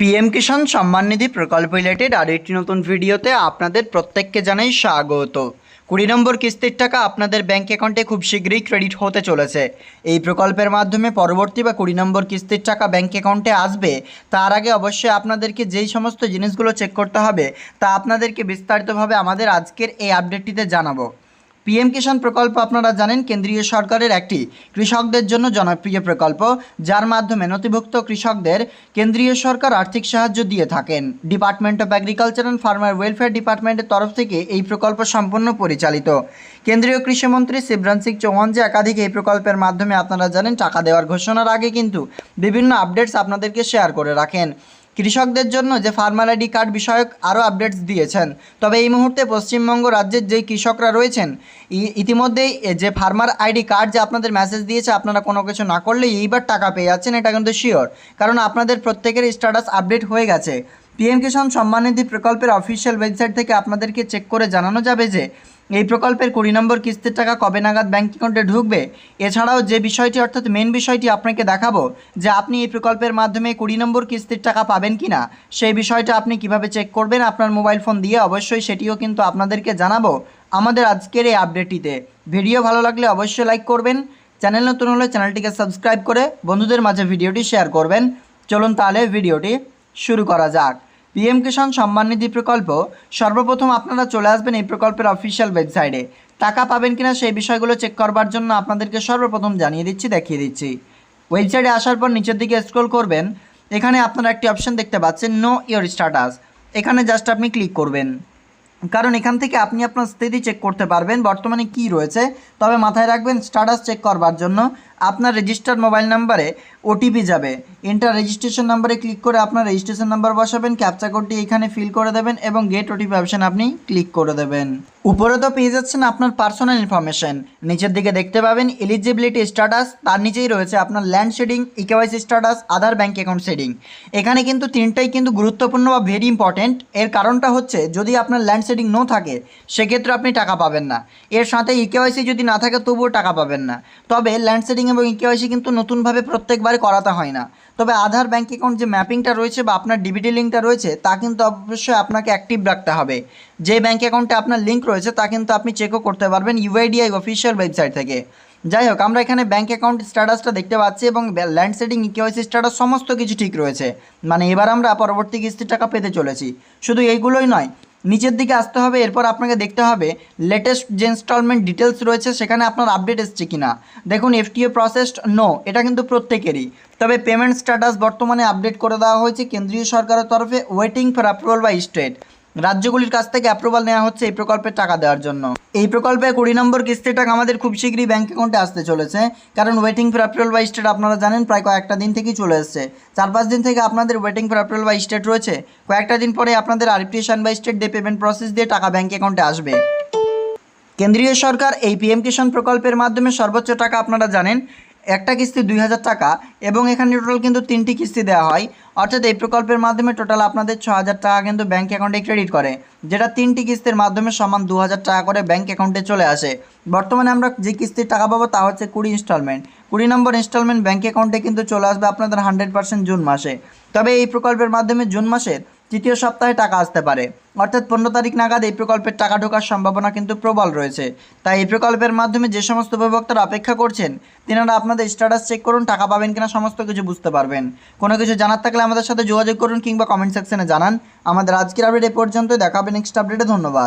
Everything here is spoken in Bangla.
পিএম কিষাণ সম্মান নিধি প্রকল্প রিলেটেড আর একটি নতুন ভিডিওতে আপনাদের প্রত্যেককে জানাই স্বাগত। কুড়ি নম্বর কিস্তির টাকা আপনাদের ব্যাঙ্ক অ্যাকাউন্টে খুব শীঘ্রই ক্রেডিট হতে চলেছে। এই প্রকল্পের মাধ্যমে পরবর্তী বা কুড়ি নম্বর কিস্তির টাকা ব্যাঙ্ক অ্যাকাউন্টে আসবে, তার আগে অবশ্যই আপনাদেরকে যেই সমস্ত জিনিসগুলো চেক করতে হবে, তা আপনাদেরকে বিস্তারিতভাবে আমাদের আজকের এই আপডেটটিতে জানাব। পিএম কিষাণ প্রকল্প আপনারা জানেন কেন্দ্রীয় সরকারের একটি কৃষকদের জন্য জনপ্রিয় প্রকল্প, যার মাধ্যমে নথিভুক্ত কৃষকদের কেন্দ্রীয় সরকার আর্থিক সাহায্য দিয়ে থাকেন। Department of agriculture and farmer welfare ডিপার্টমেন্টের তরফ থেকে এই প্রকল্প সম্পূর্ণ পরিচালিত। কেন্দ্রীয় কৃষিমন্ত্রী শিবরাজ সিং চৌহান যে একাধিক এই প্রকল্পের মাধ্যমে আপনারা জানেন টাকা দেওয়ার ঘোষণার আগে কিন্তু বিভিন্ন আপডেটস আপনাদেরকে শেয়ার করে রাখেন। কৃষকদের জন্য যে ফার্মার আইডি কার্ড বিষয়ক আরও আপডেটস দিয়েছেন। তবে এই মুহূর্তে পশ্চিমবঙ্গ রাজ্যের যেই কৃষকরা রয়েছেন ইতিমধ্যেই যে ফার্মার আইডি কার্ড যে আপনাদের মেসেজ দিয়েছে, আপনারা কোনো কিছু না করলে এইবার টাকা পেয়ে যাচ্ছেন, এটা কিন্তু শিওর কারণ আপনাদের প্রত্যেকের স্ট্যাটাস আপডেট হয়ে গেছে। পিএম কিষাণ সম্মান নিধি প্রকল্পের অফিসিয়াল ওয়েবসাইট থেকে আপনাদেরকে চেক করে জানানো যাবে যে এই প্রকল্পের কুড়ি নম্বর কিস্তির টাকা কবে নাগাদ ব্যাঙ্ক অ্যাকাউন্টে ঢুকবে? এছাড়াও যে বিষয়টি, অর্থাৎ মেন বিষয়টি আপনাকে দেখাবো, যে আপনি এই প্রকল্পের মাধ্যমে কুড়ি নম্বর কিস্তির টাকা পাবেন কি না সেই বিষয়টা আপনি কীভাবে চেক করবেন আপনার মোবাইল ফোন দিয়ে অবশ্যই সেটিও কিন্তু আপনাদেরকে জানাব আমাদের আজকের এই আপডেটটিতে ভিডিও ভালো লাগলে অবশ্যই লাইক করবেন, চ্যানেল নতুন হলে চ্যানেলটিকে সাবস্ক্রাইব করে বন্ধুদের মাঝে ভিডিওটি শেয়ার করবেন। চলুন তাহলে ভিডিওটি শুরু করা যাক। পিএম কিষাণ সম্মান নিধি প্রকল্প, সর্বপ্রথম আপনারা চলে আসবেন এই প্রকল্পের অফিসিয়াল ওয়েবসাইটে। টাকা পাবেন কিনা সেই বিষয়গুলো চেক করবার জন্য আপনাদেরকে সর্বপ্রথম জানিয়ে দিচ্ছি, দেখিয়ে দিচ্ছি। ওয়েবসাইটে আসার পর নিচের দিকে স্ক্রল করবেন, এখানে আপনারা একটি অপশন দেখতে পাচ্ছেন নো ইয়োর স্ট্যাটাস এখানে জাস্ট আপনি ক্লিক করবেন। কারণ এখান থেকে আপনি আপনার স্থিতি চেক করতে পারবেন, বর্তমানে কি রয়েছে, তবে মাথায় রাখবেন স্ট্যাটাস চেক করবার জন্য আপনার রেজিস্টার্ড মোবাইল নাম্বারে ওটিপি যাবে। ইন্টার রেজিস্ট্রেশন নাম্বারে ক্লিক করে আপনার রেজিস্ট্রেশন নাম্বার বসাবেন ক্যাপচা কোডটি এখানে ফিল করে দেবেন এবং গেট ওটিপি অপশন আপনি ক্লিক করে দেবেন। উপরে তো পেয়ে যাচ্ছেন আপনার পার্সোনাল ইনফরমেশন নিচের দিকে দেখতে পাবেন এলিজিবিলিটি স্ট্যাটাস তার নিচেই রয়েছে আপনার land seeding eKYC status Aadhaar bank account seeding এখানে কিন্তু তিনটাই কিন্তু গুরুত্বপূর্ণ বা ভেরি ইম্পর্টেন্ট এর কারণটা হচ্ছে, যদি আপনার ল্যান্ড শেডিং নো থাকে, সেক্ষেত্রে আপনি টাকা পাবেন না। এর সাথে ইকেওয়াইসি যদি না থাকে, তবুও টাকা পাবেন না। তবে ল্যান্ড শেডিং এবং ইকেওয়াইসি কিন্তু নতুনভাবে প্রত্যেকবারে করাতে হয় না। তবে আধার ব্যাঙ্ক অ্যাকাউন্ট যে ম্যাপিংটা রয়েছে বা আপনার ডিবিটি লিঙ্কটা রয়েছে, তা কিন্তু অবশ্যই আপনাকে অ্যাক্টিভ রাখতে হবে। যে ব্যাঙ্ক অ্যাকাউন্টে আপনার লিঙ্ক রয়েছে, তা কিন্তু আপনি চেকও করতে পারবেন ইউআইডিআই অফিসিয়াল ওয়েবসাইট থেকে। যাই হোক, আমরা এখানে ব্যাঙ্ক অ্যাকাউন্ট স্ট্যাটাসটা দেখতে পাচ্ছি এবং ল্যান্ড সেটিং ইকেওয়াইসি স্ট্যাটাস সমস্ত কিছু ঠিক রয়েছে। মানে এবার আমরা পরবর্তী কিস্তির টাকা পেতে চলেছি। শুধু এইগুলোই নয় নিচের দিকে আসতে হবে, এরপর আপনাকে দেখতে হবে লেটেস্ট যে ইনস্টলমেন্ট ডিটেলস রয়েছে, সেখানে আপনার আপডেট এসছে কিনা। দেখুন এফটিও প্রসেসড নো এটা কিন্তু প্রত্যেকেরই। তবে পেমেন্ট স্ট্যাটাস বর্তমানে আপডেট করে দেওয়া হয়েছে কেন্দ্রীয় সরকারের তরফে waiting for approval by state রাজ্যগুলির কাছ থেকে অ্যাপ্রুভাল নেওয়া হচ্ছে এই প্রকল্পের টাকা দেওয়ার জন্য। এই প্রকল্পে কুড়ি নম্বর কিস্তির টাকা আমাদের খুব শীঘ্রই ব্যাঙ্ক অ্যাকাউন্টে আসতে চলেছে। কারণ waiting for approval by state আপনারা জানেন, প্রায় কয়েকটা দিন থেকেই চলে এসছে। চার পাঁচ দিন থেকে আপনাদের waiting for approval by state রয়েছে। কয়েকটা দিন পরে আপনাদের আরপিএশন বাই স্টেট দিয়ে পেমেন্ট প্রসেস দিয়ে টাকা ব্যাঙ্ক অ্যাকাউন্টে আসবে। কেন্দ্রীয় সরকার এই পিএম কিষাণ প্রকল্পের মাধ্যমে সর্বোচ্চ টাকা আপনারা জানেন একটা কিস্তি দুই হাজার টাকা এবং এখানে টোটাল কিন্তু তিনটি কিস্তি দেওয়া হয়। অর্থাৎ এই প্রকল্পের মাধ্যমে টোটাল আপনাদের ছ হাজার টাকা কিন্তু ব্যাঙ্ক অ্যাকাউন্টে ক্রেডিট করে, যেটা তিনটি কিস্তির মাধ্যমে সমান দু হাজার টাকা করে ব্যাঙ্ক অ্যাকাউন্টে চলে আসে। বর্তমানে আমরা যে কিস্তির টাকা পাবো তা হচ্ছে কুড়ি ইনস্টলমেন্ট কুড়ি নম্বর ইনস্টলমেন্ট ব্যাঙ্ক অ্যাকাউন্টে কিন্তু চলে আসবে আপনাদের হান্ড্রেড পার্সেন্ট জুন মাসে। তবে এই প্রকল্পের মাধ্যমে জুন মাসের তৃতীয় সপ্তাহে টাকা আসতে পারে। অর্থাৎ পনেরো তারিখ নাগাদ এই প্রকল্পের টাকা ঢোকার সম্ভাবনা কিন্তু প্রবল রয়েছে। তাই এই প্রকল্পের মাধ্যমে যে সমস্ত উপভোক্তারা অপেক্ষা করছেন, তেনারা আপনাদের স্ট্যাটাস চেক করুন, টাকা পাবেন কিনা সমস্ত কিছু বুঝতে পারবেন। কোনো কিছু জানার থাকলে আমাদের সাথে যোগাযোগ করুন কিংবা কমেন্ট সেকশনে জানান। আমাদের আজকের আপডেট এ পর্যন্ত দেখাবেন নেক্সট আপডেটে ধন্যবাদ।